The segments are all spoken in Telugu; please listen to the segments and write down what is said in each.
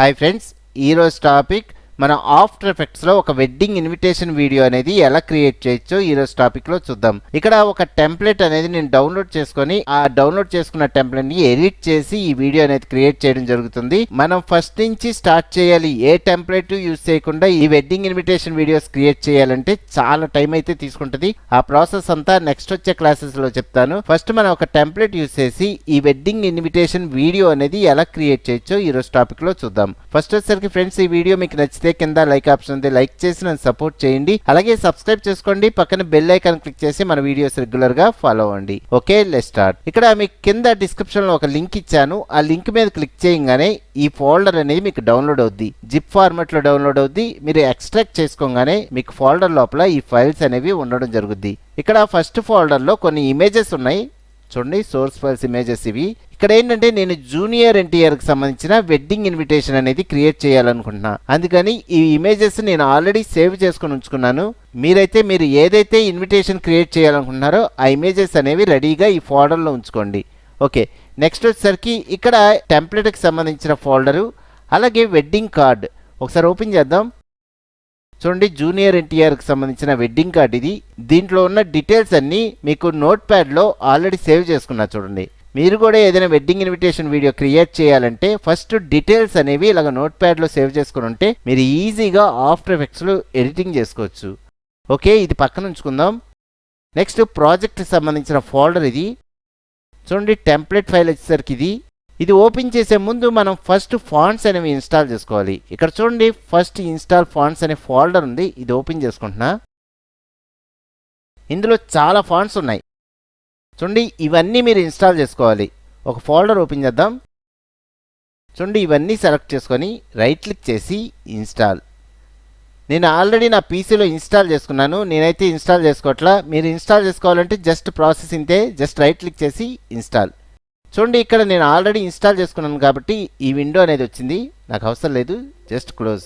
హాయ్ ఫ్రెండ్స్ ఈరోజు టాపిక్ మన ఆఫ్టర్ ఎఫెక్ట్స్లో ఒక వెడ్డింగ్ ఇన్విటేషన్ వీడియో అనేది ఎలా క్రియేట్ చేయొచ్చో ఈరోజు టాపిక్లో చూద్దాం. ఇక్కడ ఒక టెంప్లెట్ అనేది నేను డౌన్లోడ్ చేసుకొని ఆ డౌన్లోడ్ చేసుకున్న టెంప్లెట్ని ఎడిట్ చేసి ఈ వీడియో అనేది క్రియేట్ చేయడం జరుగుతుంది. మనం ఫస్ట్ నుంచి స్టార్ట్ చేయాలి. ఏ టెంప్లెట్ యూజ్ చేయకుండా ఈ వెడ్డింగ్ ఇన్విటేషన్ వీడియోస్ క్రియేట్ చేయాలంటే చాలా టైం అయితే తీసుకుంటుంది. ఆ ప్రాసెస్ అంతా నెక్స్ట్ వచ్చే క్లాసెస్లో చెప్తాను. ఫస్ట్ మనం ఒక టెంప్లెట్ యూజ్ చేసి ఈ వెడ్డింగ్ ఇన్విటేషన్ వీడియో అనేది ఎలా క్రియేట్ చేయొచ్చో ఈరోజు టాపిక్లో చూద్దాం. ఫస్ట్ వచ్చేసరికి ఫ్రెండ్స్ ఈ వీడియో మీకు నచ్చితే కింద లైక్ ఆప్షన్ ఉంది. లైక్ చేసి నన్ను సపోర్ట్ చేయండి. అలాగే సబ్స్క్రైబ్ చేసుకోండి. పక్కన బెల్ ఐకాన్ క్లిక్ చేసి మన వీడియోస్ రెగ్యులర్గా ఫాలో అవ్వండి. ఓకే లెట్ స్టార్ట్ ఇక్కడ మీకు కింద డిస్క్రిప్షన్లో ఒక లింక్ ఇచ్చాను. ఆ లింక్ మీద క్లిక్ చేయగానే ఈ ఫోల్డర్ అనేది మీకు డౌన్లోడ్ అవుద్ది. జిప్ ఫార్మాట్లో డౌన్లోడ్ అవుద్ది. మీరు ఎక్స్ట్రాక్ట్ చేసుకోగానే మీకు ఫోల్డర్ లోపల ఈ ఫైల్స్ అనేవి ఉండడం జరుగుద్ది. ఇక్కడ ఫస్ట్ ఫోల్డర్లో కొన్ని ఇమేజెస్ ఉన్నాయి. చూడండి సోర్స్ ఫైల్స్ ఇమేజెస్ ఇవి. ఇక్కడ ఏంటంటే నేను జూనియర్ ఎన్టీఆర్కి సంబంధించిన వెడ్డింగ్ ఇన్విటేషన్ అనేది క్రియేట్ చేయాలనుకుంటున్నా. అందుకని ఈ ఇమేజెస్ నేను ఆల్రెడీ సేవ్ చేసుకుని ఉంచుకున్నాను. మీరైతే మీరు ఏదైతే ఇన్విటేషన్ క్రియేట్ చేయాలనుకుంటున్నారో ఆ ఇమేజెస్ అనేవి రెడీగా ఈ ఫోల్డర్లో ఉంచుకోండి. ఓకే నెక్స్ట్ వచ్చేసరికి ఇక్కడ టెంప్లెట్కి సంబంధించిన ఫోల్డరు అలాగే వెడ్డింగ్ కార్డ్. ఒకసారి ఓపెన్ చేద్దాం. చూడండి జూనియర్ ఎన్టీఆర్కి సంబంధించిన వెడ్డింగ్ కార్డ్ ఇది. దీంట్లో ఉన్న డీటెయిల్స్ అన్నీ మీకు నోట్ ప్యాడ్లో ఆల్రెడీ సేవ్ చేసుకున్నా చూడండి. మీరు కూడా ఏదైనా వెడ్డింగ్ ఇన్విటేషన్ వీడియో క్రియేట్ చేయాలంటే ఫస్ట్ డీటెయిల్స్ అనేవి ఇలాగ నోట్ ప్యాడ్లో సేవ్ చేసుకుని ఉంటే మీరు ఈజీగా ఆఫ్టర్ ఎఫెక్ట్స్లో ఎడిటింగ్ చేసుకోవచ్చు. ఓకే ఇది పక్కన ఉంచుకుందాం. నెక్స్ట్ ప్రాజెక్ట్కి సంబంధించిన ఫోల్డర్ ఇది. చూడండి టెంప్లెట్ ఫైల్ వచ్చేసరికి ఇది. ఇది ఓపెన్ చేసే ముందు మనం ఫస్ట్ ఫాంట్స్ అనేవి ఇన్స్టాల్ చేసుకోవాలి. ఇక్కడ చూడండి ఫస్ట్ ఇన్స్టాల్ ఫాంట్స్ అనే ఫోల్డర్ ఉంది. ఇది ఓపెన్ చేసుకుంటున్నా. ఇందులో చాలా ఫాంట్స్ ఉన్నాయి. చూడండి ఇవన్నీ మీరు ఇన్స్టాల్ చేసుకోవాలి. ఒక ఫోల్డర్ ఓపెన్ చేద్దాం. చూడండి ఇవన్నీ సెలెక్ట్ చేసుకొని రైట్ క్లిక్ చేసి ఇన్స్టాల్ నేను ఆల్రెడీ నా పీసీలో ఇన్స్టాల్ చేసుకున్నాను. నేనైతే ఇన్స్టాల్ చేసుకోవట్లా. మీరు ఇన్స్టాల్ చేసుకోవాలంటే జస్ట్ ప్రాసెస్ ఇంతే జస్ట్ రైట్ క్లిక్ చేసి ఇన్స్టాల్ చూడండి ఇక్కడ నేను ఆల్రెడీ ఇన్స్టాల్ చేసుకున్నాను కాబట్టి ఈ విండో అనేది వచ్చింది. నాకు అవసరం లేదు జస్ట్ క్లోజ్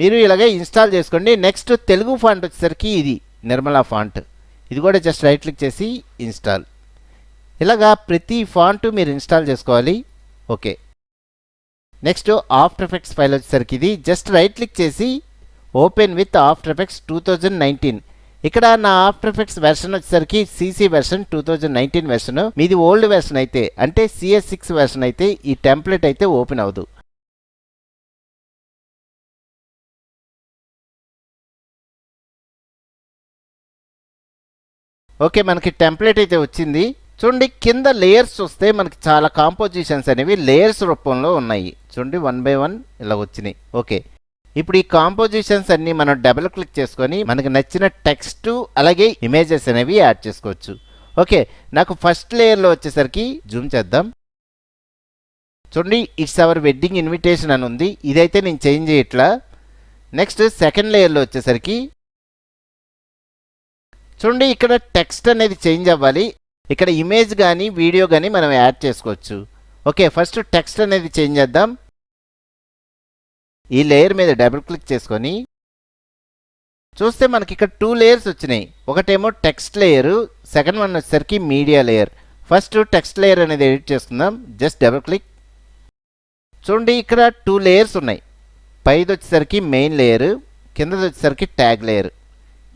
మీరు ఇలాగే ఇన్స్టాల్ చేసుకోండి. నెక్స్ట్ తెలుగు ఫాంట్ వచ్చేసరికి ఇది నిర్మలా ఫాంట్ ఇది కూడా జస్ట్ రైట్ క్లిక్ చేసి ఇన్స్టాల్ ఇలాగా ప్రతి ఫాంట్ మీరు ఇన్స్టాల్ చేసుకోవాలి. Okay next after effects file వచ్చేసరికి ఇది జస్ట్ రైట్ క్లిక్ చేసి open with after effects two thousand nineteen ఇక్కడ నా ఆఫ్టర్ ఎఫెక్ట్స్ వెర్షన్ వచ్చేసరికి CC version two thousand nineteen version మీది ఓల్డ్ వెర్షన్ అయితే అంటే సిఎస్ సిక్స్ వెర్షన్ అయితే ఈ టెంప్లెట్ అయితే ఓపెన్ అవ్వదు. ఓకే మనకి టెంప్లెట్ అయితే వచ్చింది. చూడండి కింద లేయర్స్ వస్తే మనకి చాలా కాంపోజిషన్స్ అనేవి లేయర్స్ రూపంలో ఉన్నాయి. చూడండి వన్ బై వన్ ఇలా వచ్చినాయి. ఓకే. ఇప్పుడు ఈ కాంపోజిషన్స్ అన్ని మనం డబుల్ క్లిక్ చేసుకొని మనకి నచ్చిన టెక్స్ట్ అలాగే ఇమేజెస్ అనేవి యాడ్ చేసుకోవచ్చు. ఓకే నాకు ఫస్ట్ లేయర్లో వచ్చేసరికి జూమ్ చేద్దాం. చూడండి ఇట్స్ అవర్ వెడ్డింగ్ ఇన్విటేషన్ అని ఉంది. ఇదైతే నేను చేంజ్ చేయట్లా. నెక్స్ట్ సెకండ్ లేయర్లో వచ్చేసరికి చూడండి ఇక్కడ టెక్స్ట్ అనేది చేంజ్ అవ్వాలి. ఇక్కడ ఇమేజ్ కానీ వీడియో కానీ మనం యాడ్ చేసుకోవచ్చు. ఓకే ఫస్ట్ టెక్స్ట్ అనేది చేంజ్ చేద్దాం. ఈ లేయర్ మీద డబుల్ క్లిక్ చేసుకొని చూస్తే మనకి ఇక్కడ టూ లేయర్స్ వచ్చినాయి. ఒకటేమో టెక్స్ట్ లేయరు సెకండ్ వన్ వచ్చేసరికి media layer first text layer అనేది ఎడిట్ చేసుకుందాం. జస్ట్ డబుల్ క్లిక్ చూడండి ఇక్కడ టూ లేయర్స్ ఉన్నాయి. పైది వచ్చేసరికి మెయిన్ లేయర్ కిందది వచ్చేసరికి ట్యాగ్ లేయర్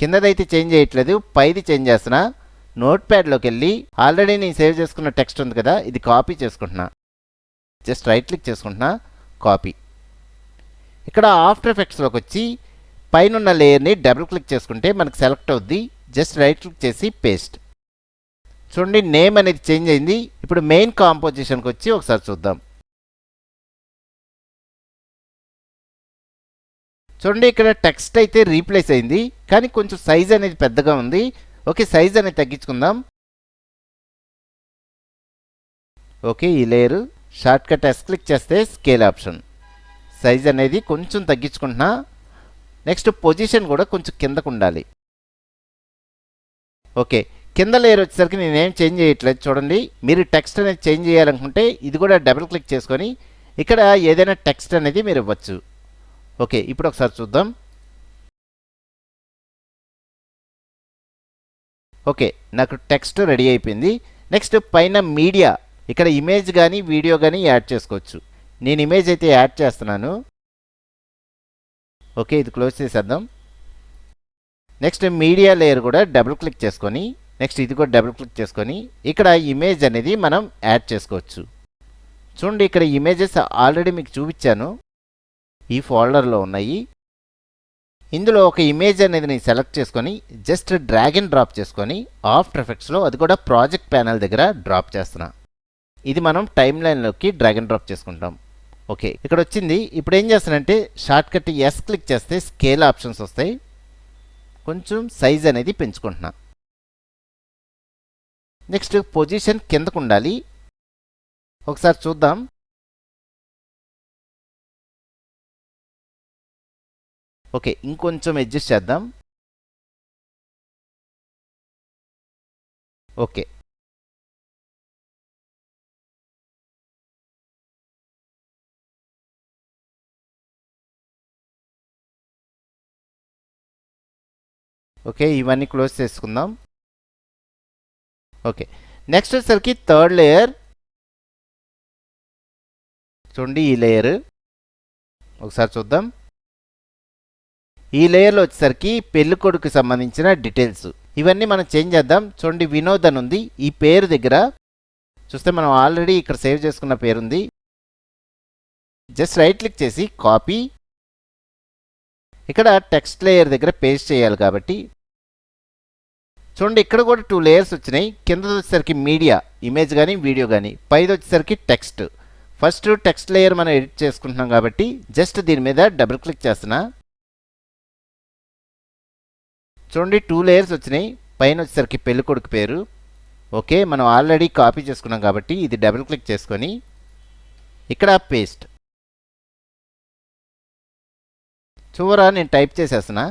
కిందదైతే చేంజ్ చేయట్లేదు పైది చేంజ్ చేస్తున్నా. నోట్ ప్యాడ్లోకి వెళ్ళి ఆల్రెడీ నేను సేవ్ చేసుకున్న టెక్స్ట్ ఉంది కదా ఇది కాపీ చేసుకుంటున్నా. జస్ట్ రైట్ క్లిక్ చేసుకుంటున్నా కాపీ. ఇక్కడ ఆఫ్టర్ ఎఫెక్ట్స్లోకి వచ్చి పైన ఉన్న లేయర్ని డబుల్ క్లిక్ చేసుకుంటే మనకు సెలెక్ట్ అవుద్ది. జస్ట్ రైట్ క్లిక్ చేసి పేస్ట్. చూడండి నేమ్ అనేది చేంజ్ అయింది. ఇప్పుడు మెయిన్ కాంపోజిషన్కి వచ్చి ఒకసారి చూద్దాం. చూడండి ఇక్కడ టెక్స్ట్ అయితే రీప్లేస్ అయింది కానీ కొంచెం సైజ్ అనేది పెద్దగా ఉంది. ఓకే సైజ్ అనేది తగ్గించుకుందాం. ఓకే ఈ లేయర్ షార్ట్కట్ ఎస్ క్లిక్ చేస్తే స్కేల్ ఆప్షన్ సైజ్ అనేది కొంచెం తగ్గించుకుంటున్నా. నెక్స్ట్ పొజిషన్ కూడా కొంచెం కిందకు ఉండాలి. ఓకే కింద లేయర్ వచ్చేసరికి నేనేం చేంజ్ చేయట్లేదు చూడండి. మీరు టెక్స్ట్ అనేది చేంజ్ చేయాలనుకుంటే ఇది కూడా డబుల్ క్లిక్ చేసుకొని ఇక్కడ ఏదైనా టెక్స్ట్ అనేది మీరు ఇవ్వచ్చు. ఓకే ఇప్పుడు ఒకసారి చూద్దాం. ఓకే నాకు టెక్స్ట్ రెడీ అయిపోయింది. నెక్స్ట్ పైన మీడియా ఇక్కడ ఇమేజ్ కానీ వీడియో కానీ యాడ్ చేసుకోవచ్చు. నేను ఇమేజ్ అయితే యాడ్ చేస్తున్నాను. ఓకే ఇది క్లోజ్ చేసేద్దాం. నెక్స్ట్ మీడియా లేయర్ కూడా డబుల్ క్లిక్ చేసుకొని నెక్స్ట్ ఇది కూడా డబుల్ క్లిక్ చేసుకొని ఇక్కడ ఇమేజ్ అనేది మనం యాడ్ చేసుకోవచ్చు. చూడండి ఇక్కడ ఇమేజెస్ ఆల్రెడీ మీకు చూపించాను. ఈ ఫోల్డర్లో ఉన్నాయి. ఇందులో ఒక ఇమేజ్ అనేది నేను సెలెక్ట్ చేసుకొని జస్ట్ డ్రాగ్ అండ్ డ్రాప్ చేసుకొని ఆఫ్టర్ ఎఫెక్ట్స్లో అది కూడా ప్రాజెక్ట్ ప్యానల్ దగ్గర డ్రాప్ చేస్తున్నా. ఇది మనం టైం లైన్లోకి డ్రాగ్ అండ్ డ్రాప్ చేసుకుంటాం. ఓకే ఇక్కడ వచ్చింది. ఇప్పుడు ఏం చేస్తానంటే షార్ట్కట్ ఎస్ క్లిక్ చేస్తే స్కేల్ ఆప్షన్స్ వస్తాయి. కొంచెం సైజ్ అనేది పెంచుకుంటున్నా. నెక్స్ట్ పొజిషన్ కిందకు ఉండాలి. ఒకసారి చూద్దాం. ఓకే ఇంకొంచెం అడ్జస్ట్ చేద్దాం. ఓకే. ఓకే ఇవన్నీ క్లోజ్ చేసుకుందాం. ఓకే నెక్స్ట్ వచ్చేసరికి థర్డ్ లేయర్. చూడండి ఈ లేయర్. ఒకసారి చూద్దాం. ఈ లేయర్లో వచ్చేసరికి పెళ్ళి కొడుకు సంబంధించిన డీటెయిల్స్ ఇవన్నీ మనం చేంజ్ చేద్దాం. చూడండి వినోద్ అని ఉంది. ఈ పేరు దగ్గర చూస్తే మనం ఆల్రెడీ ఇక్కడ సేవ్ చేసుకున్న పేరుంది జస్ట్ రైట్ క్లిక్ చేసి కాపీ ఇక్కడ టెక్స్ట్ లేయర్ దగ్గర పేస్ట్ చేయాలి కాబట్టి. చూడండి ఇక్కడ కూడా టూ లేయర్స్ వచ్చినాయి. కింద వచ్చేసరికి మీడియా ఇమేజ్ కానీ వీడియో కానీ పైది వచ్చేసరికి టెక్స్ట్ ఫస్ట్ టెక్స్ట్ లేయర్ మనం ఎడిట్ చేసుకుంటున్నాం కాబట్టి జస్ట్ దీని మీద డబుల్ క్లిక్ చేస్తున్నా. చూడండి టూ లేయర్స్ వచ్చినాయి. పైన వచ్చేసరికి పెళ్ళికొడుకు పేరు. ఓకే మనం ఆల్రెడీ కాపీ చేసుకున్నాం కాబట్టి ఇది డబుల్ క్లిక్ చేసుకొని ఇక్కడ పేస్ట్ చూవరా నేను టైప్ చేసేస్తున్నా.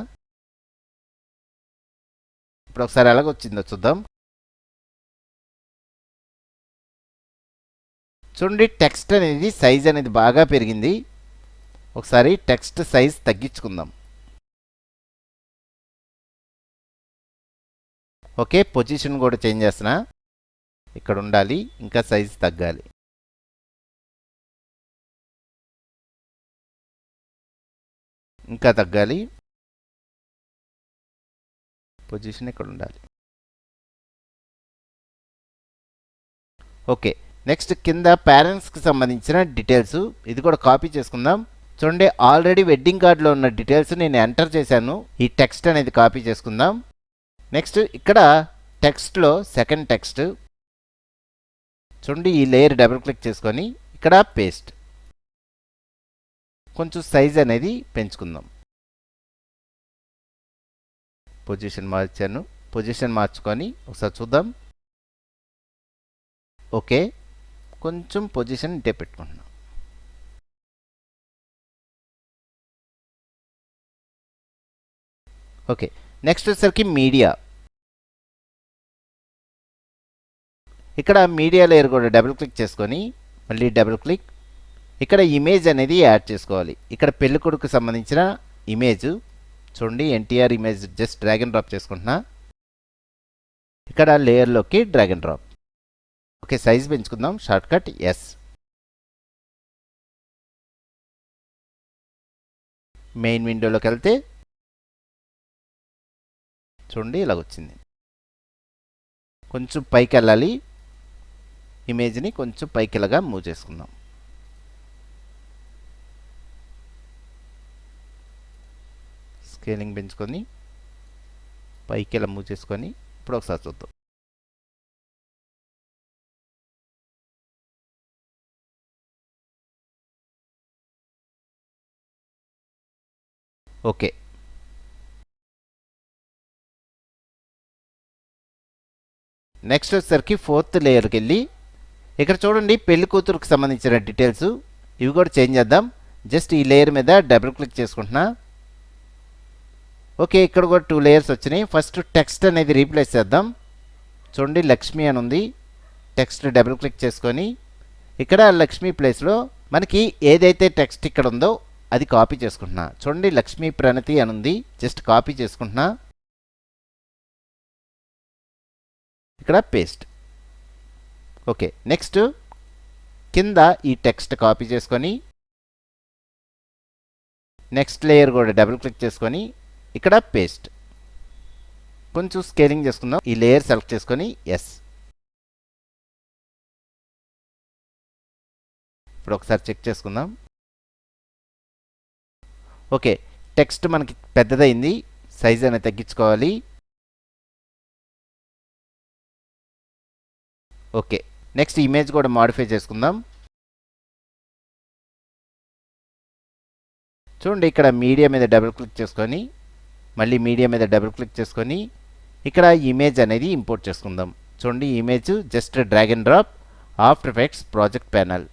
ఇప్పుడు ఒకసారి ఎలాగొచ్చిందో చూద్దాం. చూడండి టెక్స్ట్ అనేది సైజ్ అనేది బాగా పెరిగింది. ఒకసారి టెక్స్ట్ సైజ్ తగ్గించుకుందాం. ఓకే పొజిషన్ కూడా చేంజ్ చేస్తున్నా. ఇక్కడ ఉండాలి ఇంకా సైజ్ తగ్గాలి. ఇంకా తగ్గాలి. పొజిషన్ ఇక్కడ ఉండాలి. ఓకే నెక్స్ట్ కింద పేరెంట్స్కి సంబంధించిన డీటెయిల్స్. ఇది కూడా కాపీ చేసుకుందాం. చూడండి ఆల్రెడీ వెడ్డింగ్ కార్డులో ఉన్న డీటెయిల్స్ నేను ఎంటర్ చేశాను. ఈ టెక్స్ట్ అనేది కాపీ చేసుకుందాం. నెక్స్ట్ ఇక్కడ టెక్స్ట్లో సెకండ్ టెక్స్ట్. చూడండి ఈ లేయర్ డబుల్ క్లిక్ చేసుకొని ఇక్కడ పేస్ట్. కొంచెం సైజ్ అనేది పెంచుకుందాం. పొజిషన్ మార్చాను. పొజిషన్ మార్చుకొని ఒకసారి చూద్దాం. ఓకే. కొంచెం పొజిషన్ ఇంటే పెట్టుకుంటున్నాం. ఓకే. నెక్స్ట్ వచ్చేసరికి మీడియా ఇక్కడ మీడియా లేయర్ కూడా డబుల్ క్లిక్ చేసుకొని మళ్ళీ డబుల్ క్లిక్ ఇక్కడ ఇమేజ్ అనేది యాడ్ చేసుకోవాలి. ఇక్కడ పెళ్ళికొడుకు సంబంధించిన ఇమేజ్ చూడండి NTR image just drag and drop చేసుకుంటున్నా. ఇక్కడ లేయర్లోకి drag and drop okay size పెంచుకుందాం. Shortcut S main విండోలోకి వెళ్తే చూడండి ఇలాగ వచ్చింది కొంచెం పైకి వెళ్ళాలి ఇమేజ్ని కొంచెం పైకి ఇలాగా మూవ్ చేసుకుందాం. స్కేలింగ్ పెంచుకొని పైకి ఇలా మూవ్ చేసుకొని ఇప్పుడు ఒకసారి చూద్దాం. ఓకే. నెక్స్ట్ వచ్చేసరికి ఫోర్త్ లేయర్కి వెళ్ళి ఇక్కడ చూడండి పెళ్ళి కూతురుకు సంబంధించిన డీటెయిల్స్ ఇవి కూడా చేంజ్ చేద్దాం. జస్ట్ ఈ లేయర్ మీద డబుల్ క్లిక్ చేసుకుంటున్నా. ఓకే ఇక్కడ కూడా టూ లేయర్స్ వచ్చినాయి. ఫస్ట్ టెక్స్ట్ అనేది రీప్లేస్ చేద్దాం. చూడండి లక్ష్మి అని ఉంది. టెక్స్ట్ డబుల్ క్లిక్ చేసుకొని ఇక్కడ లక్ష్మి ప్లేస్లో మనకి ఏదైతే టెక్స్ట్ ఇక్కడ ఉందో అది కాపీ చేసుకుంటున్నా. చూడండి లక్ష్మీ ప్రణతి అని ఉంది. జస్ట్ కాపీ చేసుకుంటున్నా. ఇక్కడ పేస్ట్ ఓకే నెక్స్ట్ కింద ఈ టెక్స్ట్ కాపీ చేసుకొని నెక్స్ట్ లేయర్ కూడా డబుల్ క్లిక్ చేసుకొని ఇక్కడ పేస్ట్ కొంచెం స్కేలింగ్ చేసుకుందాం. ఈ లేయర్ సెలెక్ట్ చేసుకొని ఎస్ ఇప్పుడు ఒకసారి చెక్ చేసుకుందాం. ఓకే టెక్స్ట్ మనకి పెద్దదైంది. సైజ్ అనేది తగ్గించుకోవాలి. ఓకే నెక్స్ట్ ఇమేజ్ కూడా మాడిఫై చేసుకుందాం. చూడండి ఇక్కడ మీడియా మీద డబుల్ క్లిక్ చేసుకొని మళ్ళీ మీడియా మీద డబుల్ క్లిక్ చేసుకొని ఇక్కడ ఇమేజ్ అనేది ఇంపోర్ట్ చేసుకుందాం. చూడండి image just drag and drop after effects project panel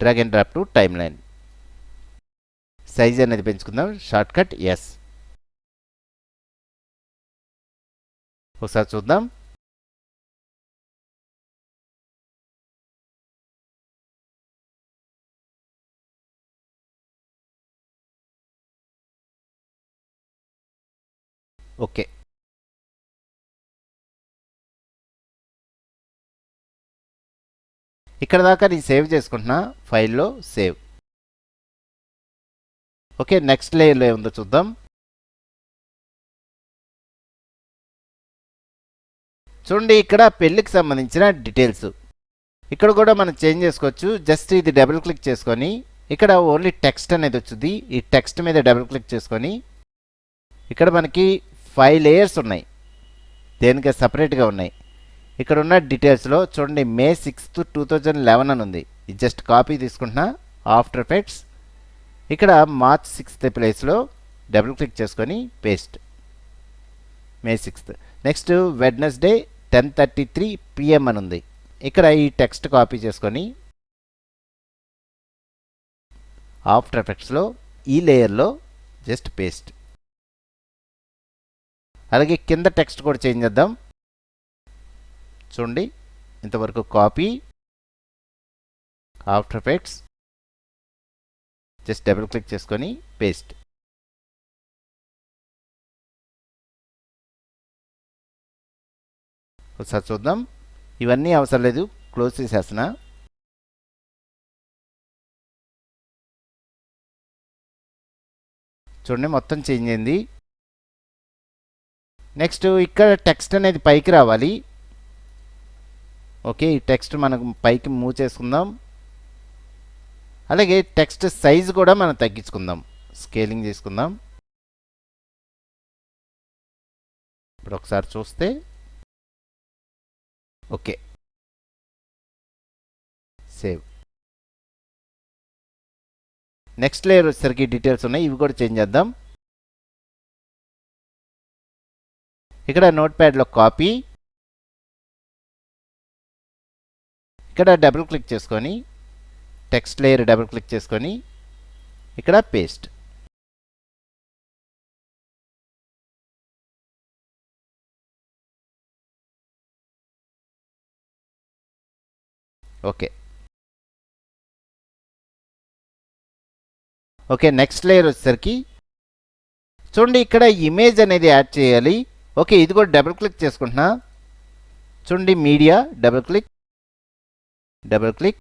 drag and drop to timeline size అనేది పెంచుకుందాం. షార్ట్ కట్ ఎస్ ఒకసారి చూద్దాం. ఓకే. ఇక్కడ దాకా నేను సేవ్ చేసుకుంటున్నా ఫైల్లో సేవ్. ఓకే నెక్స్ట్ లేయర్లో ఏముందో చూద్దాం. చూడండి ఇక్కడ పెళ్ళికి సంబంధించిన డీటెయిల్స్. ఇక్కడ కూడా మనం చేంజ్ చేసుకోవచ్చు. జస్ట్ ఇది డబుల్ క్లిక్ చేసుకొని ఇక్కడ ఓన్లీ టెక్స్ట్ అనేది వచ్చింది. ఈ టెక్స్ట్ మీద డబుల్ క్లిక్ చేసుకొని ఇక్కడ మనకి ఫైవ్ లేయర్స్ ఉన్నాయి. దేనికి సపరేట్గా ఉన్నాయి. ఇక్కడ ఉన్న డీటెయిల్స్లో చూడండి May sixth two thousand eleven అని ఉంది. ఇది జస్ట్ కాపీ తీసుకుంటున్నా. After effects. ఇక్కడ మార్చ్ సిక్స్త్ ప్లేస్లో డబుల్ క్లిక్ చేసుకొని paste. May sixth. Next Wednesday ten thirty three PM అని ఉంది. ఇక్కడ ఈ టెక్స్ట్ కాపీ చేసుకొని ఆఫ్టర్ ఎఫెక్ట్స్లో ఈ లేయర్లో జస్ట్ పేస్ట్. అలాగే కింద టెక్స్ట్ కూడా చేంజ్ చేద్దాం. చూడండి ఇంతవరకు copy after effects just double click చేసుకొని పేస్ట్. ఒకసారి చూద్దాం. ఇవన్నీ అవసరం లేదు క్లోజ్ చేసేసిన చూడండి మొత్తం చేంజ్ అయింది. నెక్స్ట్ ఇక్కడ టెక్స్ట్ అనేది పైకి రావాలి. ఓకే ఈ టెక్స్ట్ మనకు పైకి మూవ్ చేసుకుందాం. అలాగే టెక్స్ట్ సైజ్ కూడా మనం తగ్గించుకుందాం. స్కేలింగ్ చేసుకుందాం. ఇప్పుడు ఒకసారి చూస్తే. ఓకే సేవ్ నెక్స్ట్ లేయర్ వచ్చేసరికి డీటెయిల్స్ ఉన్నాయి. ఇవి కూడా చేంజ్ చేద్దాం. ఇక్కడ నోట్ ప్యాడ్లో కాపీ. ఇక్కడ డబుల్ క్లిక్ చేసుకొని టెక్స్ట్ లేయర్ డబుల్ క్లిక్ చేసుకొని ఇక్కడ paste. Okay. Okay next layer వచ్చేసరికి చూడండి ఇక్కడ ఇమేజ్ అనేది యాడ్ చేయాలి. ఓకే ఇది కూడా డబుల్ క్లిక్ చేసుకుంటున్నా. చూడండి media double click double click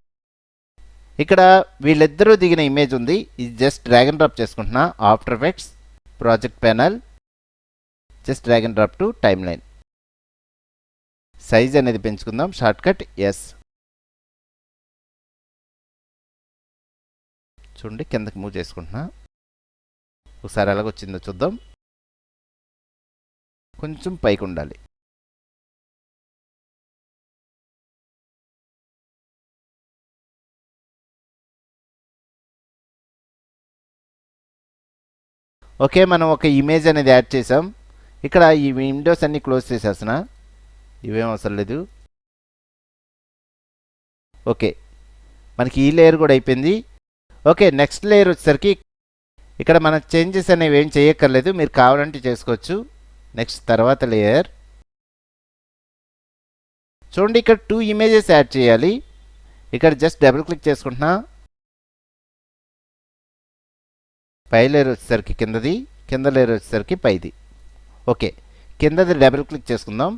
ఇక్కడ వీళ్ళిద్దరూ దిగిన ఇమేజ్ ఉంది. ఇది జస్ట్ డ్రాగన్ డ్రాప్ చేసుకుంటున్నా. After effects project panel just drag and drop to timeline size అనేది పెంచుకుందాం. షార్ట్కట్ ఎస్ చూడండి కిందకి మూవ్ చేసుకుంటున్నా. ఒకసారి ఎలాగొచ్చిందో చూద్దాం. కొంచెం పైకి ఉండాలి ఓకే మనం ఒక ఇమేజ్ అనేది యాడ్ చేసాం. ఇక్కడ ఈ విండోస్ అన్ని క్లోజ్ చేసేసిన ఇవేం అవసరం లేదు. ఓకే మనకి ఈ లేయర్ కూడా అయిపోయింది. ఓకే నెక్స్ట్ లేయర్ వచ్చేసరికి ఇక్కడ మన చేంజెస్ అనేవి ఏం చేయక్కర్లేదు. మీరు కావాలంటే చేసుకోవచ్చు. నెక్స్ట్ తర్వాత లేయర్. చూడండి ఇక్కడ టూ ఇమేజెస్ యాడ్ చేయాలి. ఇక్కడ జస్ట్ డబుల్ క్లిక్ చేసుకుంటున్నా. పై లేయర్ వచ్చేసరికి కిందది కింద లేయర్ వచ్చేసరికి పైది. ఓకే కిందది డబుల్ క్లిక్ చేసుకుందాం.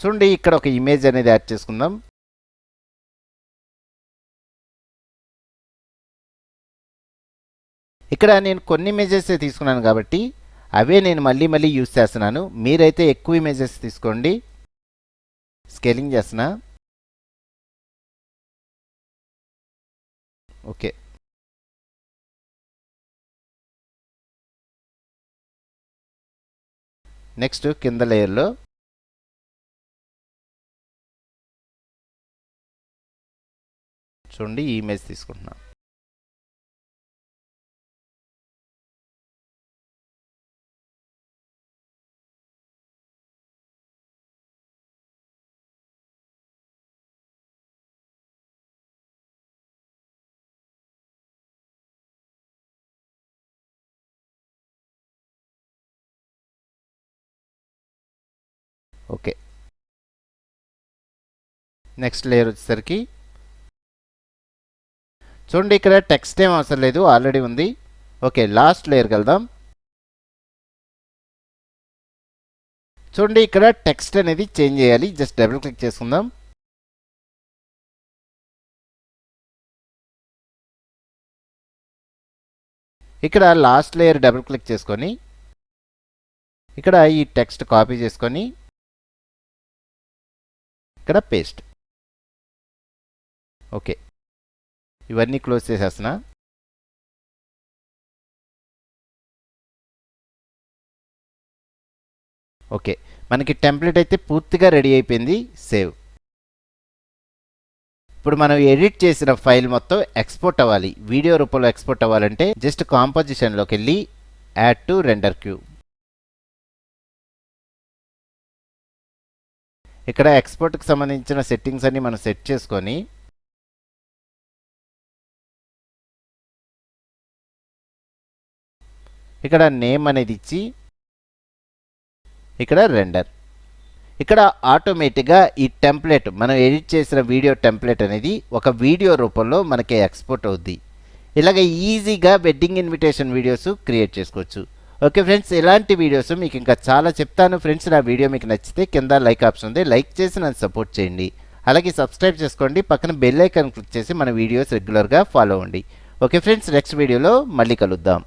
చూడండి ఇక్కడ ఒక ఇమేజ్ అనేది యాడ్ చేసుకుందాం. ఇక్కడ నేను కొన్ని ఇమేజెస్ తీసుకున్నాను కాబట్టి అవే నేను మళ్ళీ మళ్ళీ యూస్ చేస్తున్నాను. మీరైతే ఎక్కువ ఇమేజెస్ తీసుకోండి. స్కేలింగ్ చేస్తున్నా. ఓకే. నెక్స్ట్ కింద లేయర్లో. చూడండి ఈ ఇమేజ్ తీసుకుంటున్నాను ఓకే. నెక్స్ట్ లేయర్ వచ్చేసరికి చూడండి ఇక్కడ టెక్స్ట్ ఏం అవసరం లేదు ఆల్రెడీ ఉంది. ఓకే లాస్ట్ లేయర్కి వెళ్దాం చూడండి ఇక్కడ టెక్స్ట్ అనేది చేంజ్ చేయాలి జస్ట్ డబుల్ క్లిక్ చేసుకుందాం. ఇక్కడ లాస్ట్ లేయర్ డబుల్ క్లిక్ చేసుకొని ఇక్కడ ఈ టెక్స్ట్ కాపీ చేసుకొని ఇక్కడ పేస్ట్ ఓకే. ఇవన్నీ క్లోజ్ చేసేస్తున్నా. ఓకే. మనకి టెంప్లెట్ అయితే పూర్తిగా రెడీ అయిపోయింది. సేవ్ ఇప్పుడు మనం ఎడిట్ చేసిన ఫైల్ మొత్తం ఎక్స్పోర్ట్ అవ్వాలి. వీడియో రూపంలో ఎక్స్పోర్ట్ అవ్వాలంటే జస్ట్ కాంపోజిషన్లోకి వెళ్ళి యాడ్ టు రెండర్ క్యూ ఇక్కడ ఎక్స్పోర్ట్కి సంబంధించిన సెట్టింగ్స్ అన్ని మనం సెట్ చేసుకొని ఇక్కడ నేమ్ అనేది ఇచ్చి ఇక్కడ రెండర్ ఇక్కడ ఆటోమేటిక్గా ఈ టెంప్లెట్ మనం ఎడిట్ చేసిన వీడియో టెంప్లెట్ అనేది ఒక వీడియో రూపంలో మనకి ఎక్స్పోర్ట్ అవుద్ది. ఇలాగ ఈజీగా వెడ్డింగ్ ఇన్విటేషన్ వీడియోస్ క్రియేట్ చేసుకోవచ్చు. ఓకే ఫ్రెండ్స్ ఇలాంటి వీడియోస్ మీకు ఇంకా చాలా చెప్తాను. ఫ్రెండ్స్ నా వీడియో మీకు నచ్చితే కింద లైక్ ఆప్షన్ ఉంది. లైక్ చేసి నన్ను సపోర్ట్ చేయండి. అలాగే సబ్స్క్రైబ్ చేసుకోండి. పక్కన బెల్ ఐకాన్ క్లిక్ చేసి మన వీడియోస్ రెగ్యులర్గా ఫాలో అవ్వండి. ఓకే ఫ్రెండ్స్ నెక్స్ట్ వీడియోలో మళ్ళీ కలుద్దాం.